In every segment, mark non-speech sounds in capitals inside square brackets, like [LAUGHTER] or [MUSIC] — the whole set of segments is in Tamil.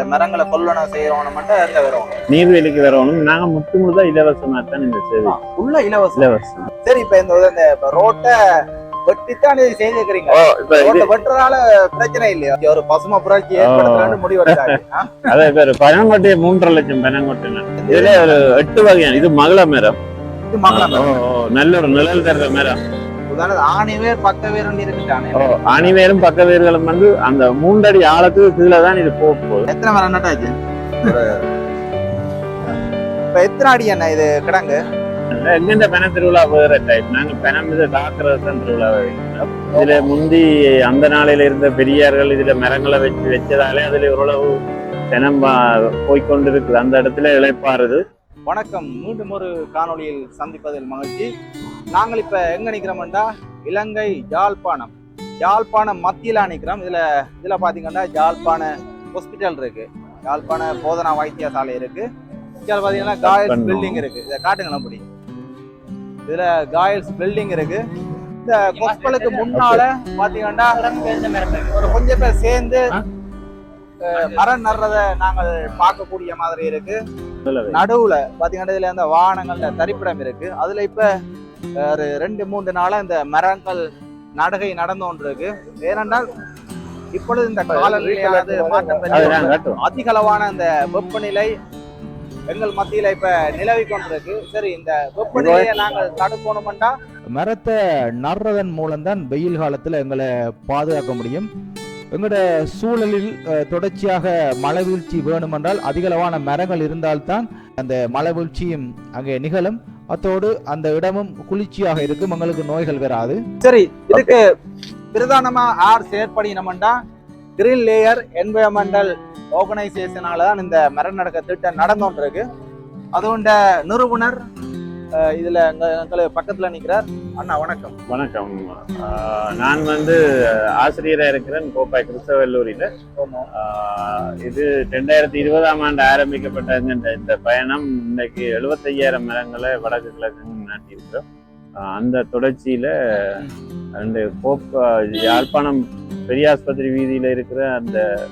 இந்த மரங்களை கொள்ளணும் செய்யணும் மட்டும் எங்க வரும் நீர்வேலிக்கு வரணும் நாங்க முற்று முழுதா இலவசமா தான் இந்த சேவை உள்ள இலவசம் இலவசம் சரி இப்ப இந்த இந்த ரோட்டை வெட்டித்தான் இது செய்திருக்கிறீங்க. ஓ இப்ப இது ரோட்டை வெட்டுறதால பிரச்சனை இல்லையா? ஒரு பசுமை புரட்சி ஏற்படுத்தலாம்னு? அதே பேர் பனங்கொட்டை மூன்றரை லட்சம் பனங்கொட்டை. இதுல ஒரு எட்டு வகையான இது மகள மரம். இது நல்ல ஒரு நிழல் தர்ற மரம். உதாரணம் ஆணி வேர் பக்க வேர் இருக்குட்டானே ஓ, அணிவேரும் பக்க வேர்களும் வந்து அந்த மூன்றடி ஆழத்துக்கு கீழே தான் இது போக போகுது எத்தனை மரம் நட்டாச்சு? இப்ப எத்தனை அடி என்ன இது கிடங்கு? எங்க இந்த பன திருவிழா வேற டைப் நாங்க பனம் இதை தாக்குறது தான் திருவிழா இதுல முந்தி அந்த நாளையில இருந்த பெரியார்கள் இதுல மரங்களை வச்சு வச்சதாலே அதுல ஓரளவு தினம் போய்கொண்டிருக்குது அந்த இடத்துல இழைப்பாருது. வணக்கம். மீண்டும் ஒரு காணொளியில் சந்திப்பதில் மகிழ்ச்சி. நாங்கள் இப்ப எங்க நிக்கிறோம்டா? இலங்கை யாழ்ப்பாணம். யாழ்ப்பாணம் மத்தியில நிக்கிறோம். இதுல இதுல பாத்தீங்கன்னா யாழ்ப்பாண ஹாஸ்பிட்டல் இருக்கு. யாழ்ப்பாண போதனா வைத்தியசாலை இருக்கு. இதில் பாத்தீங்கன்னா காயல்ஸ். பில்டிங் இருக்கு. இதை காட்டுங்களேன் அப்படி இதுல காயல்ஸ் பில்டிங் இருக்கு. இந்த ஹாஸ்பிட்டலுக்கு முன்னால பாத்தீங்கன்னா ஒரு கொஞ்சம் பேர் சேர்ந்து மரம் நடுறத நாங்கள் பார்க்கக்கூடிய மாதிரி இருக்கு. நடுவுல பாத்தீங்கன்னா இதுல இந்த வாகனங்கள்ல தரிப்பிடம் இருக்கு. அதுல இப்ப ஒரு ரெண்டு மூன்று நாளா இந்த மரங்கள் நடுகை நடந்து கொண்டிருக்கு. ஏனென்றால் இப்பொழுது இந்த காலநிலையானது மாற்றம் அதிக அளவான இந்த வெப்பநிலை எங்கள் மத்தியில இப்ப நிலவி கொண்டிருக்கு. சரி இந்த வெப்பநிலையை நாங்கள் தடுக்கணும்டா மரத்தை நடுறதன் மூலம்தான் வெயில் காலத்தில் எங்களை பாதுகாக்க முடியும். எங்களோட சூழலில் தொடர்ச்சியாக மழை வீழ்ச்சி வேணுமென்றால் அதிகளவான மரங்கள் இருந்தால்தான் அந்த மழை வீழ்ச்சியும் அங்கே நிகழும். அத்தோடு அந்த இடமும் குளிர்ச்சியாக இருக்கும். எங்களுக்கு நோய்கள் வராது. சரி இதுக்கு பிரதானமா ஆர் செயற்படினோம்டா கிரீன் லேயர் என்வயர்மெண்டல் ஆர்கனைசேஷனால தான் இந்த மரம் நடக்க திட்டம் நடந்தோன்றிருக்கு. அதோட நிறுவனர் இதுல எங்க எங்களுக்கு பக்கத்துல நிக்கிறார். அண்ணா வணக்கம். வணக்கம். நான் வந்து ஆசிரியராக இருக்கிறேன் கோப்பாய் கிறிஸ்தவல்லூரியில் இது ரெண்டாயிரத்தி இருபதாம் ஆண்டு ஆரம்பிக்கப்பட்ட இந்த- இந்த பயணம். இன்னைக்கு எழுபத்தையாயிரம் மரங்களை வடக்கு கிழக்கு நாட்டியிருக்கிறோம். அந்த தொடர்ச்சியில அந்த கோப் யாழ்ப்பாணம் பெரியாஸ்பத்திரி வீதியில இருக்கிற அந்த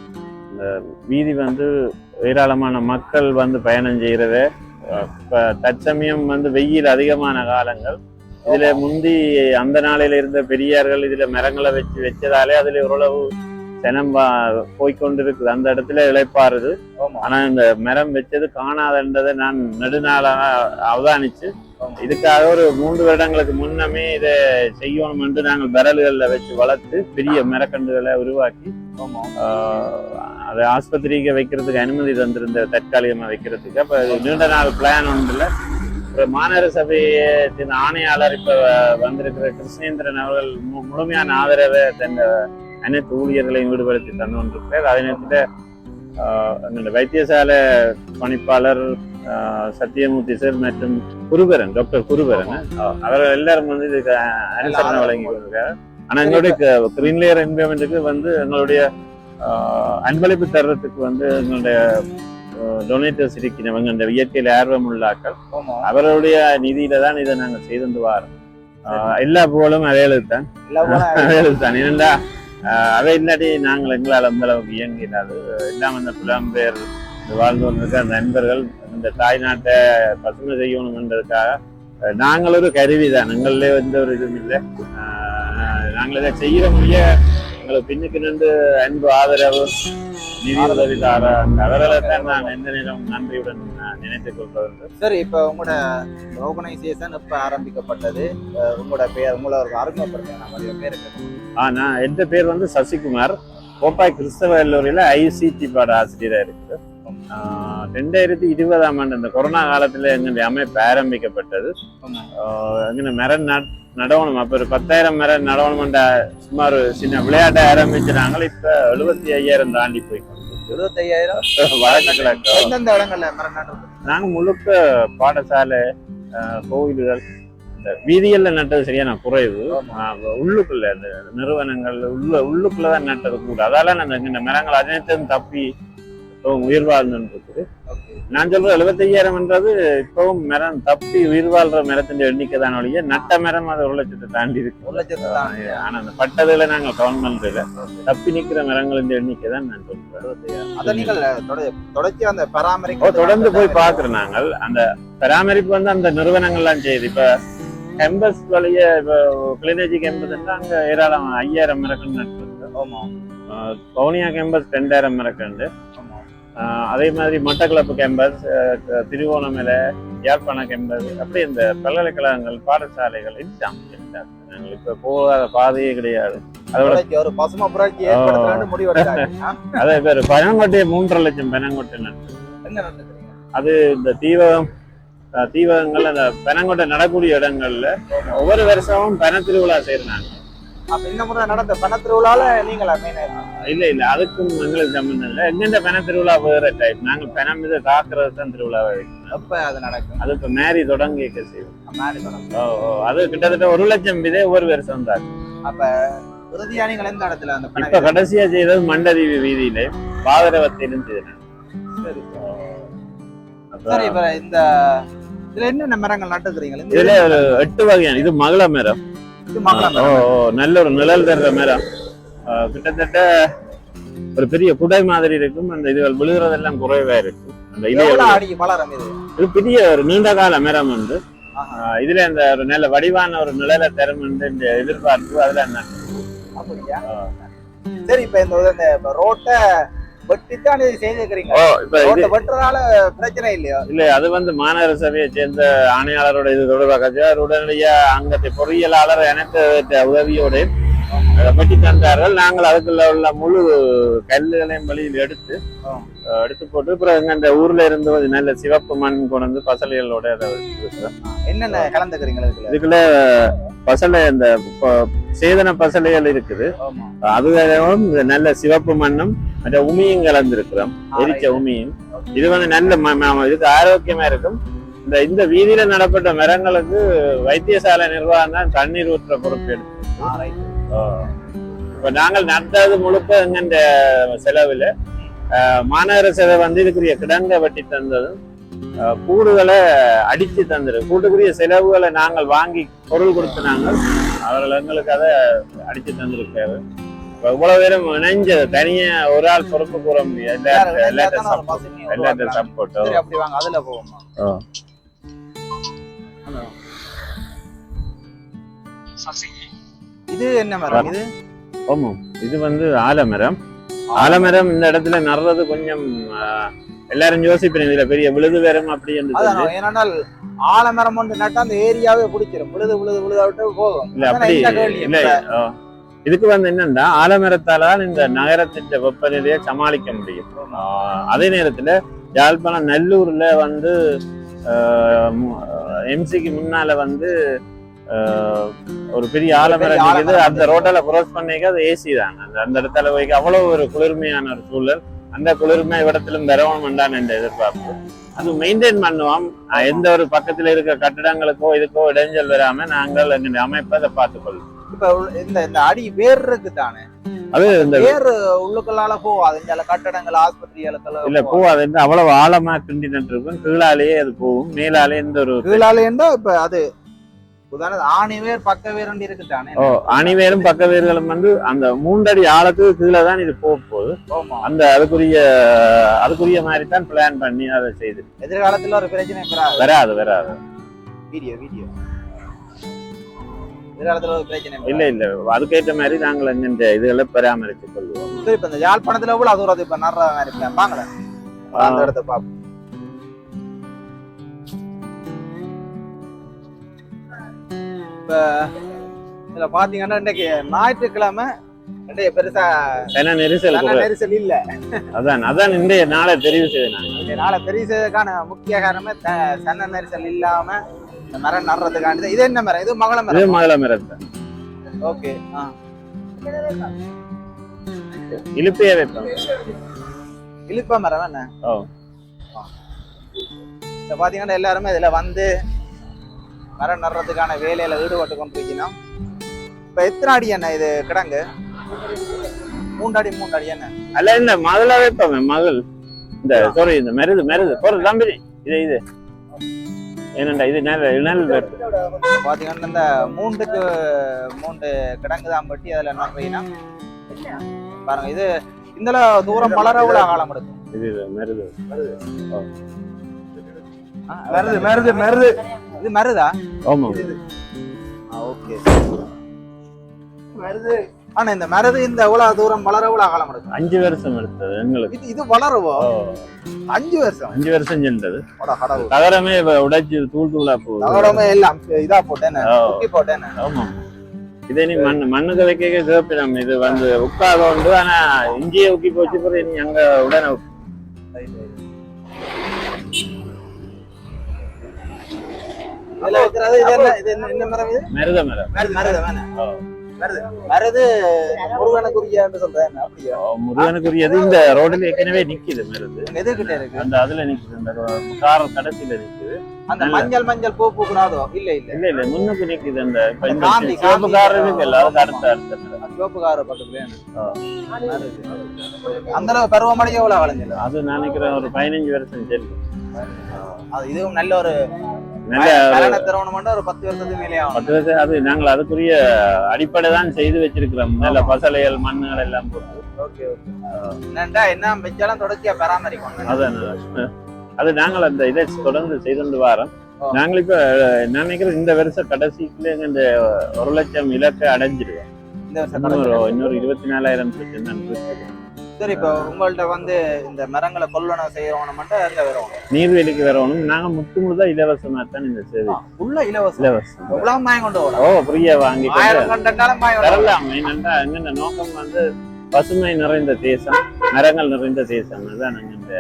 வீதி வந்து ஏராளமான மக்கள் வந்து பயணம் செய்கிறத இப்போ தற்சமயம் வந்து வெயில் அதிகமான காலங்கள். இதுல முந்தி அந்த நாளையில இருந்த பெரியார்கள் இதுல மரங்களை வச்சு வச்சதாலே அதுல ஓரளவு ஜனம் வா- போய்க்கொண்டிருக்குது. அந்த இடத்துல இழைப்பாருது ஆனா இந்த மரம் வச்சது காணாதன்றதை நான் நெடுநாளாக அவதானிச்சு. இதுக்காக ஒரு மூன்று வருடங்களுக்கு முன்னமே இதை செய்யணும் என்று நாங்கள் விரல்களில் வச்சு வளர்த்து பெரிய மரக்கன்றுகளை உருவாக்கி ஆஹ், அதை ஆஸ்பத்திரிக்கு வைக்கிறதுக்கு அனுமதி தந்திருந்த தற்காலிகமா வைக்கிறதுக்கு. அப்போ நீண்ட நாள் பிளான் ஒன்றில் ஒரு மாநகர சபையத்தின் ஆணையாளர் இப்ப வந்திருக்கிற கிருஷ்ணேந்திரன் அவர்கள் மு- முழுமையான ஆதரவை தன் அனைத்து ஊழியர்களையும் ஈடுபடுத்தி தந்து கொண்டிருக்கிறார். அதே நேரத்தில் எங்களுடைய வைத்தியசாலை பணிப்பாளர் ஆஹ், சத்தியமூர்த்தி சார் மற்றும் குருபரன் டாக்டர் குருபரன். அவர்கள் எல்லாரும் வந்து இதுக்கு அனுசரணை வழங்கி கொண்டிருக்காரு ஆனா எங்களுடைய கிரீன்லேயர் என்விரான்மெண்ட்டுக்கு வந்து எங்களுடைய அன்பளிப்பு தர்றதுக்கு வந்து எங்களுடைய டொனேட்டர்ஸ் இருக்கிறவங்க இந்த இயற்கையில் ஆர்வம் உள்ளாக்கள் ஆமா. அவர்களுடைய நிதியில தான் இதை நாங்கள் செய்து வாரோம். எல்லா புகழும் அவைகளுக்கு தான். அவைகளுக்கு தான். ஏனென்றா அவை இல்லாட்டி நாங்கள் எங்களால் அந்த அளவுக்கு இயங்கிடாது எல்லாம் அந்த புலம்பெயர் வாழ்ந்து கொண்டிருக்க அந்த நண்பர்கள் இந்த தாய்நாட்டை பசுமை செய்யணும்ன்றதுக்காக நாங்கள் ஒரு கருவி தான் எங்களிலே எந்த ஒரு இதுவும் இல்லை. நாங்கள் இதை செய்யற முடிய எங்களுக்கு பின்னுக்கு நின்று அன்பு ஆதரவு நிதி உதவி தார அவர்களை தான் நான் எந்த நேரம் நன்றியுடன் நான் நினைத்துக் கொள்வது சரி இப்ப உங்களோட ஆர்கனைசேஷன் இப்ப ஆரம்பிக்கப்பட்டது? உங்களோட பேர் உங்களை ஒரு அறிமுகப்படுத்த நம்மளுடைய பேர் ஆ நான் எந்த பேர் வந்து சசிகுமார். கோப்பாய் கிறிஸ்தவ கல்லூரியில் ஐசிடி பாட ஆசிரியராக இருக்கு ஆஹ் ரெண்டாயிரத்தி இருபதாம் ஆண்டு இந்த கொரோனா காலத்தில் எங்களுடைய அமைப்பு ஆரம்பிக்கப்பட்டது. ஆமா. ஆஹ் எங்க மரம் நட் நடவணும் அப்போ ஒரு பத்தாயிரம் மரம் நடவணும்ன்ற சும்மா ஒரு சின்ன விளையாட்டை ஆரம்பிச்சினாங்க இப்போ எழுபத்தி ஐயாயிரம் தாண்டி போய் எந்தெந்த இடங்கள்ல மரம் நடுறது நாங்கள் முழுக்க பாடசாலை கோவில்கள் இந்த வீதிகளில் நட்டது சரியான குறைவு. உள்ளுக்குள்ள இந்த நிறுவனங்கள் உள்ள உள்ளுக்குள்ள தான் நட்டது கூட அதால அந்த இந்த மரங்கள் அனைத்தும் தப்பி உயிர் ஓகே. நான் சொல்ற எழுபத்தையாயிரம்ன்றது இப்பவும் மரம் தப்பி உயிர் வாழ்ற மரத்தின் எண்ணிக்கை தான் ஒழிய நட்ட மரம் அது ஒரு லட்சத்தை தாண்டி இருக்கு. ஒரு லட்சத்து ஆனா அந்த பட்டதுல நாங்க கவுண்ட் பண்றதுல தப்பி நிக்கிற மரங்களின் எண்ணிக்கை தான் நான் சொல்றேன். நீங்கள் தொடர்ந்து போய் பாக்குறோம் நாங்கள். அந்த பராமரிப்பு வந்து அந்த நிறுவனங்கள்லாம் செய்யுது. இப்ப கேம்பஸ் வழிய இப்போ கிளினேஜி கேம்பஸ் அங்க ஏராளம் ஐயாயிரம் மரக்கன்று நட்டு ஆமா. பவுனியா கேம்பஸ் ரெண்டாயிரம் மரக்கன்று அதே மாதிரி மட்டக்களப்பு கேம்பஸ் திருவோணமலை யாழ்ப்பாண கேம்பஸ் அப்படி இந்த பல்கலைக்கழகங்கள் பாடசாலைகள் இதுதான். நாங்கள் இப்ப போகாத பாதையே கிடையாது. அதோட? [LAUGHS] அதே பேர் பனங்கொட்டையை மூன்றரை லட்சம் பனங்கொட்டை நட்டு அது இந்த தீவகம் தீவகங்கள் அந்த பனங்கொட்டை நடக்கூடிய இடங்கள்ல ஒவ்வொரு வருஷமும் பன திருவிழா செய்யறாங்க அப்ப இந்த முறை நடந்த பண திருவிழால நீங்களா மெயின் இல்ல இல்ல அதுக்கும் எங்களுக்கு சம்பந்தம் இல்லை. எங்கெந்த பன திருவிழா வேற டைப் நாங்க காக்குறது தான் திருவிழாவை வைக்கணும் எப்ப அது நடக்கும்? அது இப்ப மேரி தொடங்கி செய்வோம் மேரி தொடங்கும். ஓ, ஓ, அது கிட்டத்தட்ட ஒரு லட்சம் விதை ஒவ்வொரு வருஷம் தான் அப்ப இறுதியா நீங்கள் எந்த இடத்துல அந்த இப்ப கடைசியா செய்தது மண்டதீவி வீதியில பாதரவத்திலும் செய்தேன் சரி அப்ப சரி இப்ப இந்த இதுல என்னென்ன மரங்கள் நட்டுக்கிறீங்க இதுல ஒரு எட்டு வகையான இது மகள மரம். இது நல்ல ஒரு நிழல் தர்ற மரம் ஆ, கிட்டத்தட்ட ஒரு பெரிய குடை மாதிரி இருக்கும். அந்த இதுகள் விழுகிறதெல்லாம் குறைவா இருக்கும். அந்த இது? இது பெரிய ஒரு நீண்ட கால மரம் வந்து இதுல இந்த ஒரு நல்ல வடிவான ஒரு நிழலை தரும் என்று இந்த எதிர்பார்ப்பு அதுல என்ன அப்படியா? சரி இப்ப இந்த ரோட்டை வெட்டித்தான் இது செய்திருக்கிறீங்க. வெட்டுறதால பிரச்சனை இல்லையா? இல்ல அது வந்து மாநகர சபையை சேர்ந்த ஆணையாளரோட இது தொடர்பாக உடனடியா அங்கத்தை பொறியியலாளர் எனக்கு உதவியோடு பற்றி தந்தார்கள். நாங்கள் அதுக்குள்ள உள்ள முழு கல்லுகளையும் வழியில் எடுத்து எடுத்து போட்டு அப்புறம் அந்த ஊர்ல இருந்து நல்ல சிவப்பு மண் கொண்டு வந்து பசலைகளோட. என்னென்ன கலந்துக்கிறீங்க இதுல இதுக்குள்ள பசலை இந்த ப- சேதன பசலைகள் இருக்குது. அதுவும் நல்ல சிவப்பு மண்ணும் அந்த உமியும் கலந்துருக்கிறோம். எரிச்ச உமியும். இது வந்து நல்ல இதுக்கு ஆரோக்கியமா இருக்கும். இந்த இந்த வீதியில நடப்பட்ட மரங்களுக்கு வைத்தியசாலை நிர்வாகம் தான் தண்ணீர் ஊற்றுற பொறுப்பு எடுத்து. இப்ப நாங்கள் நட்டது முழுக்க எங்க இந்த செலவுல மாநகர சபை வந்து இதுக்குரிய கிடங்க வெட்டி தந்ததும் கூடுகளை அடிச்சு தந்தது கூட்டுக்குரிய செலவுகளை நாங்கள் வாங்கி பொருள் கொடுத்து நாங்கள் அவர்கள் எங்களுக்கு அதை அடிச்சு தந்திருக்காரு இப்ப இவ்வளவு பேரும் இணைஞ்ச தனியா ஒரு ஆள் பொறுப்பு கூற முடியாது. யாரு எல்லா- எல்லாத்த வேணா ஒரு support- பசுமையை எல்லாத்த உருவாக்குறாங்க. சப்போர்ட்டோ சரி அப்படி வாங்க அதுல போவோமா? ஆ. இது என்ன மரம்? இது? ஆமா இது வந்து ஆலமரம். ஆலமரம் இந்த இடத்துல நடுறது கொஞ்சம் எல்லாரும் யோசிப்பேன் இதுல பெரிய விழுது வரும் அப்படி என்று ஏனென்றால் ஆலமரம் ஒன்று நட்டா அந்த ஏரியாவே பிடிச்சிரும் விழுது விழுது விழுத போகும். இல்ல அப்படி. இல்ல. இதுக்கு வந்து என்னன்னா ஆலமரத்தால தான் இந்த நகரத்தின் வெப்பநிலையை சமாளிக்க முடியும். அதே நேரத்துல யாழ்ப்பாணம் நல்லூர்ல வந்து எம்சிக்கு முன்னால வந்து ஒரு பெரிய ஆலமரம் இருக்குது அந்த ரோட்டில் கிராஸ் பண்ணிக்க அது ஏசி தான். அந்த இடத்துல போய் அவ்வளவு ஒரு குளிர்மையான ஒரு சூழல். அந்த குளிர்மை இடத்திலும் பெறவும் என்ற எதிர்பார்ப்பு. அது மெயின்டைன் பண்ணுவோம். எந்த ஒரு பக்கத்துல இருக்க கட்டிடங்களுக்கோ இதுக்கோ இடைஞ்சல் வராம நாங்கள் எங்களுடைய அமைப்பை அதை பார்த்துக்கொள்வோம். இப்ப இந்த இந்த அடி வேர் இருக்கு தானே? அது இந்த வேர் உள்ளுக்குள்ளால போகாது இந்த கட்டடங்கள் ஆஸ்பத்திரிகளுக்கு இல்ல பூ அது வந்து அவ்வளவு ஆழமா கிண்டி நட்டுருக்கும் கீழாலேயே அது போகும். மேலாலே எந்த ஒரு கீழால இருந்தா இப்ப அது அணிவேரும் பக்க வேர்களும் வந்து அந்த மூன்றடி ஆழத்துக்கு கீழே தான் இது போக போகுது அந்த அதுக்குரிய அதுக்குரிய மாதிரி தான் பிளான் பண்ணி அதை செய்து. எதிர்காலத்துல ஒரு பிரச்சனை வராது. வராது வீடியோ வீடியோ. இல்ல இல்ல. அதுக்கேற்ற மாதிரி நாங்கள் இந்த இதுகளை பராமரித்துக் கொள்வோம். இப்ப இந்த யாழ்ப்பாணத்துல எவ்வளவு தூரம் இப்ப நடுற மாதிரி வாங்கல அந்த இடத்த பாப்போம் இப்ப இதுல பாத்தீங்கன்னா இன்னைக்கு ஞாயிற்றுக்கிழமை இன்றைய பெருசா ஏன்னா நெரிசல் நெரிசல் இல்ல. அதான் அதான் இன்றைய நாளை தெரிவு நாங்கள் இந்த நாளை தெரிவிச்சதுக்கான முக்கிய காரணமே த- சன நெரிசல் இல்லாம இந்த மரம் நடுறதுக்காண்டி. இது என்ன மரம்? இது மகள இது மரம் மகள மரத்தை ஓகே இழுப்பையே வைப்போம். இழுப்ப மரம் என்ன? ஓ. இப்ப பாத்தீங்கன்னா எல்லாருமே இதுல வந்து மரம் நடுறதுக்கான வேலையில ஈடுபட்டு கொண்டிருக்கணும் இப்ப எத்தனை அடி என்ன இது கிடங்கு? மூன்று அடி மூன்று அடி என்ன அல்ல இல்ல மகளா வைப்போம் மகள் இந்த சாரி இந்த மெருது மெருது. போற தம்பி இது இது. என்னண்டா இது நெல் நெல். பாத்தீங்கன்னா இந்த மூண்டுக்கு மூண்டு கிடங்கு தான் பட்டி அதுல நடுறீங்கன்னா. பாருங்க இது இந்த தூரம் வளர எவ்வளவு காலம் எடுக்கும். இது இது மெருது. ஆ, மருது மருது மருது. இது மருதா? ஆமா. ஓகே. மருது. ஆனா இந்த மருது இந்த எவ்வளவு தூரம் வளர எவ்வளவு காலம் எடுக்கும்? அஞ்சு வருஷம் எடுத்தது எங்களுக்கு. இது இது வளருவோ? அஞ்சு வருஷம்? அஞ்சு வருஷம் கடவுள். தகரமே உடைச்சு தூள் தூளா போகுது தகடமே எல்லாம் இதா குட்டி போட்டேன்னு ஆமா. இதே நீ மண் மண்ணுக்கு வைக்க கேப்பிடம் இது வந்து உட்காக உண்டு. ஆனா இஞ்சியை ஊக்கி போச்சு பிறகு நீ அங்க உடனே மெருத மரம். முருகனுக்குரியன்னு சொல்றேன் அப்படியா? முருகனுக்குரியது இந்த ரோடுல ஏற்கனவே நிக்குது மெருது. இங்க எதுக்கிட்ட இருக்கு? அந்த அதுல நிக்குது அந்த கார் கடைசியில நிக்குது. அந்த மஞ்சள் மஞ்சள் பூ பூக்குறாதோ இல்ல இல்ல. இல்ல இல்ல முன்னுக்கு நிக்குது அந்த சிவப்பு. கார் இருக்குல்ல அதுக்கு அடுத்த அடுத்த மரம். சிவப்புகார பக்கத்துல. அந்த அளவு பருவமழை எவ்வளவு விளைஞ்சல அது நான் நினைக்கிறேன் ஒரு பதினஞ்சு வருஷம் சரி அது இதுவும் நல்ல ஒரு நல்ல திருமணம் ஒரு பத்து வருஷத்துக்கு மேலே பத்து வருஷம் அது நாங்கள் அதுக்குரிய அடிப்படை தான் செய்து வச்சிருக்கிறோம். நல்ல பசலைகள் மண்ணுகள் எல்லாம் போட்டு. Okay okay. என்னண்டா என்ன வச்சாலும் தொடர்ச்சியா பராமரிக்கணும்? அதான் அது நாங்கள் அந்த இதை தொடர்ந்து செய்து வாரோம். ஆ. நாங்கள் இப்ப நான் நினைக்கிறேன் இந்த வருஷம் கடைசிக்குள்ள இந்த ஒரு லட்சம் இலக்கை இன்னொரு கடைசியில. இன்னொரு இருபத்தி நாலாயிரம் பிரச்சனை சரி இப்போ உங்கள்ட்ட வந்து இந்த மரங்களை கொள்வனம் செய்யறவன மட்டும் எங்க வரும் நீர்வேலிக்கு வரணும். நாங்க முத்து முழுதா இலவசமா தான் இந்த சேவை. உள்ள இலவசம். இலவசம். எவ்வளவு மாயம் கொண்டு ஓ போகலாம் ஃப்ரீயா வாங்கி. தரலாம் என்னண்டா எங்க நோக்கம் வந்து பசுமை நிறைந்த தேசம் மரங்கள் நிறைந்த தேசம். அதுதான் நாங்க இந்த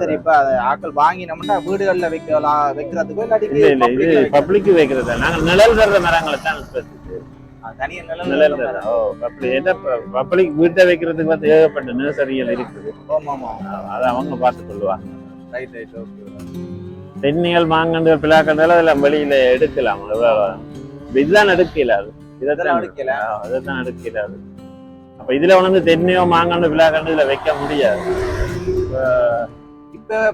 சரி இப்ப அதை ஆட்கள் வாங்கினோம்னா வீடுகள்ல வைக்கலாம் வைக்கிறதுக்கோ இல்லாட்டி இது. பப்ளிக் வைக்கிறது? நாங்க நிழல் தர்ற மரங்களை தான் ஓ பப்ளிக் என்ன பப்ளிக் வீட்டை வைக்கிறதுக்கு வந்து ஏகப்பட்ட நர்சரிகள் இருக்குது. அதை அவங்க பார்த்து கொள்வாங்க ரைட் ரைட் ஓகே. தென்னிகள் மாங்கண்டு பிளாக்கண்டால அதெல்லாம் வெளியில எடுக்கலாம். இதுதான் எடுக்கல அது. இதைத்தான் எடுக்கல அதைத்தான் எடுக்கல அது. அப்ப இதுல வந்து தென்னையோ மாங்கண்டு பிளாக்கண்டு இதுல வைக்க முடியாது.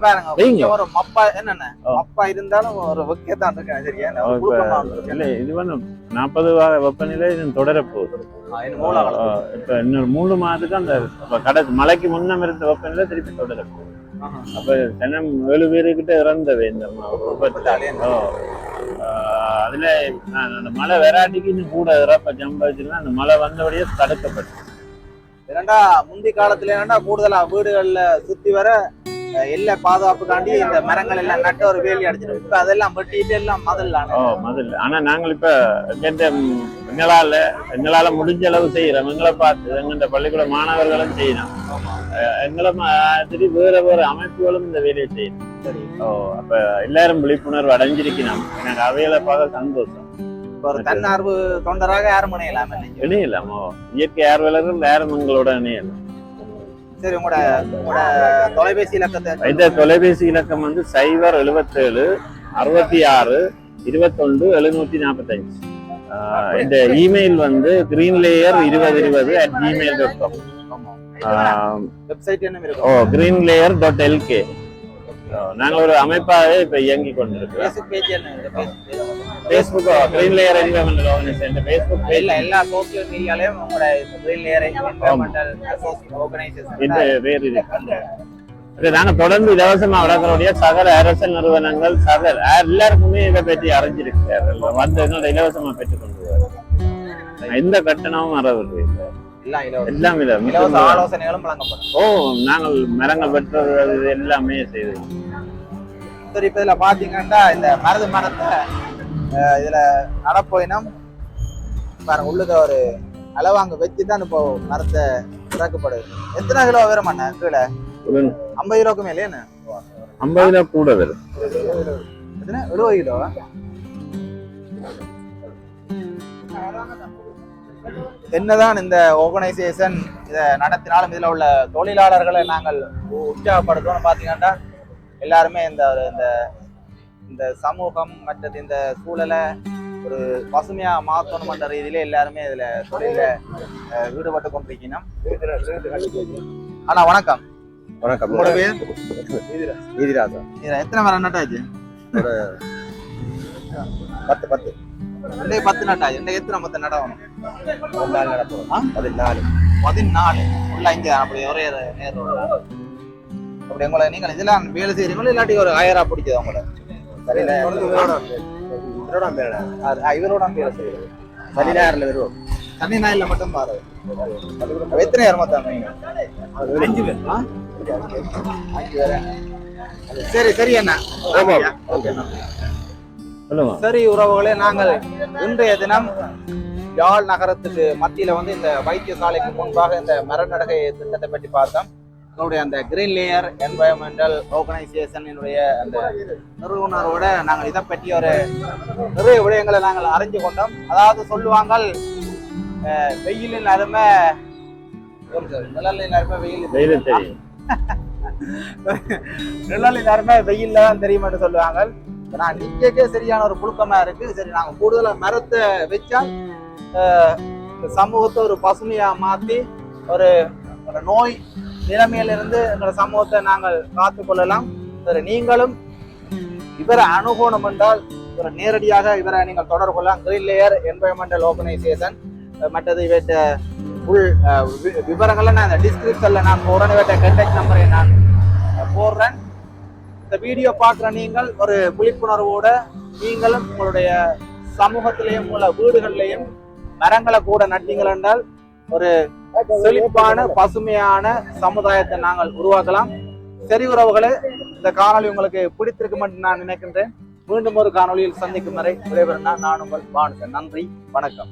பாருங்க ஒரு மப்பா என்னென்ன. மப்பா இருந்தாலும் ஒரு வெக்கத்தான் இருக்கேன் சரியா. இல்ல இது வந்து நாற்பது வெப்பநிலை தொடர போகுது இப்ப இன்னொரு மூணு மாதத்துக்கு அந்த கடை மலைக்கு முன்னம் இருந்த வெப்பநிலை திருப்பி தொடர போகுது. அப்ப தினம் ஏழு பேருக்கிட்ட இறந்தவை இந்த அதுல அந்த மழை வெராட்டிக்கு இன்னும் கூட இறப்ப சம்பாதிச்சுன்னா அந்த மழை வந்தபடியே தடுக்கப்பட்டு இரண்டா முந்தி காலத்துல என்னடா கூடுதலா வீடுகள்ல சுத்தி வர எல்லை பாதுகாப்புக்காண்டி இந்த மரங்கள் எல்லாம் நட்டு ஒரு வேலி அடிச்சிடும் இப்ப அதெல்லாம் வெட்டிட்டு எல்லாம் மதல் ஓ முதல்ல ஆனா நாங்கள் இப்ப எங்கிட்ட ம், எங்களால எங்களால முடிஞ்ச அளவு செய்யறோம். எங்களை பார்த்து எங்கிட்ட பள்ளிக்கூட மாணவர்களும் செய்யணும் எங்களை மாதிரி வேற வேற அமைப்புகளும் இந்த வேலையை செய்யணும். சரி. ஓ அப்ப எல்லாரும் விழிப்புணர்வு அடைஞ்சிருக்கணும். எனக்கு அவைகளை பார்க்க சந்தோஷம். ஒரு தன்னார்வ தொண்டராக யாரும் இணையலாம் இணையலாம். இயற்கை ஆர்வலர்கள் யாரும் எங்களோட இணையலாம். சரி உங்களோட உங்களோட தொலைபேசி இலக்கத்தை இந்த தொலைபேசி இலக்கம் வந்து சைபர் எழுபத்தேழு அறுபத்தி ஆறு இருபத்தொன்று எழுநூத்தி நாற்பத்தஞ்சு இந்த இமெயில் வந்து கிரீன் லேயர் இருபது இருபது at gmail dot com website என்ன ஓ கிரீன் லேயர் டாட் எல்கே நாங்கள் ஒரு அமைப்பாகவே இப்ப இயங்கி கொண்டிருக்கிறோம். பேஸ்புக் பேஜ் என்ன இந்த Facebook page. Facebook Green Layer environmental organisation Facebook இல்ல எல்லா சோசியல் மீடியாலயும் உங்களோட கிரீன் லேயர் என்வரன்மெண்டல் இந்த ஆர்கனைசேஷன் பேர் இருக்கு. இது நாங்க தொடர்ந்து இலவசமா வளர்க்கக்கூடிய சகல அரசு நிறுவனங்கள் சகல எல்லாருக்குமே இதை பற்றி அறிஞ்சிருக்கிறார்கள். வந்து இலவசமா பெற்றுக்கொண்டு வருவார்கள். எந்த கட்டணமும் வரவில்லை. எல்லாம் இலவச ஆலோசனைகளும் ஓ நாங்கள் மரங்கள் இது எல்லாமே செய்து சரி இப்ப இதுல பாத்தீங்கன்னா இந்த மருது மரத்தை இதுல நடப்போயினம் பாருங்க உள்ளுக்க ஒரு அளவாங்க வச்சு தான் இப்போ மரத்தை இறக்கப்படுது. எத்தனை கிலோ வரும் அண்ணா? கீழே? ஐம்பது கிலோக்கு மேலே என்ன? ஐம்பது ரூபா கூட வரும். எத்தனை? எழுபது கிலோ? என்னதான் இந்த ஆர்கனைசேஷன் இதை நடத்தினாலும் இதுல உள்ள தொழிலாளர்களை நாங்கள் உற்சாகப்படுத்தோம்னு பாத்தீங்கன்னா எல்லாருமே இந்த ஒரு- இந்த இந்த சமூகம் மற்றது இந்த சூழலை ஒரு பசுமையா மாற்றணுமன்ற ரீதியில எல்லாருமே இதுல தொழில அஹ், ஈடுபட்டு கொண்டிருக்கணும் ஆனா வணக்கம். வணக்கம். உங்களோட பேர்? இதுல எத்தனை மரம் நட்டாச்சு? பத்து பத்து. இன்னைக்கு பத்து நட்டாச்சு. இன்னைக்கு எத்தனை மொத்தம் நடவணும்? நாள் நடப்போம்? பதினாலு. பதினாலு. உள்ள இங்க அப்படி ஒரே நேர் ரோடு அப்படி உங்களை நீங்கள் இதெல்லாம் வேலை செய்றீங்களா? இல்லாட்டி ஒரு ஆயிரா பிடிச்சது உங்களை? பேர் அது- ஆ, இவரோட வேலை செய்யுது சனி ஞாயிறுல வருவோம் நாயில மட்டும் பாரு எத்தனை நேரம் அஞ்சு பேர்? அஞ்சு பேர்? சரி சரி அண்ணா. ஓகே. சரி உறவுகளே நாங்கள் இன்றைய தினம் யாழ் நகரத்துக்கு மத்தியில வந்து இந்த வைத்தியசாலைக்கு முன்பாக இந்த மரநடகை திட்டத்தை பற்றி பார்த்தோம். எங்களுடைய அந்த கிரீன் லேயர் என்வயர்மெண்டல் ஆர்கனைசேஷனுடைய அந்த நிறுவனரோட நாங்கள் இதை பற்றி ஒரு நிறைய விடயங்களை நாங்கள் அறிஞ்சு கொண்டோம். அதாவது சொல்லுவாங்க வெயிலின் அருமை நிழலின் அருமை வெயில் வெயிலும் தெரியும். [LAUGHS] நிழலின் அருமை வெயில்ல தான் தெரியும் என்று சொல்லுவாங்க நான் நிக்கே சரியான ஒரு புழுக்கமா இருக்கு. சரி நாங்க கூடுதலா மரத்தை வச்சா சமூகத்தை ஒரு பசுமையா மாத்தி ஒரு ஒரு நோய் நிலைமையிலிருந்து எங்களோட சமூகத்தை நாங்கள் காத்து கொள்ளலாம் நீங்களும் இவரை அனுகூணம் என்றால் இவரை நேரடியாக இவரை நீங்கள் தொடர்பு கொள்ளலாம். கிரீன் லேயர் என்வயர்மெண்டல் ஆர்கனைசேஷன் மற்றது இவற்ற ஃபுல் வி- விவரங்களை நான் இந்த டிஸ்கிரிப்ஷன்ல நான் போடுறேன் இவற்ற கண்டெக்ட் நம்பரை நான் போடுறேன். இந்த வீடியோ பார்க்குற நீங்கள் ஒரு விழிப்புணர்வோட நீங்களும் உங்களுடைய சமூகத்திலையும் உள்ள வீடுகள்லையும் மரங்களை கூட நட்டீங்கள் என்றால் ஒரு செழிப்பான பசுமையான சமுதாயத்தை நாங்கள் உருவாக்கலாம். சரி உறவுகளே இந்த காணொளி உங்களுக்கு பிடித்திருக்கும் என்று நான் நினைக்கின்றேன். மீண்டும் ஒரு காணொளியில் சந்திக்கும் வரை விடைபெறும் நான் உங்கள் பானுசன். நன்றி வணக்கம்.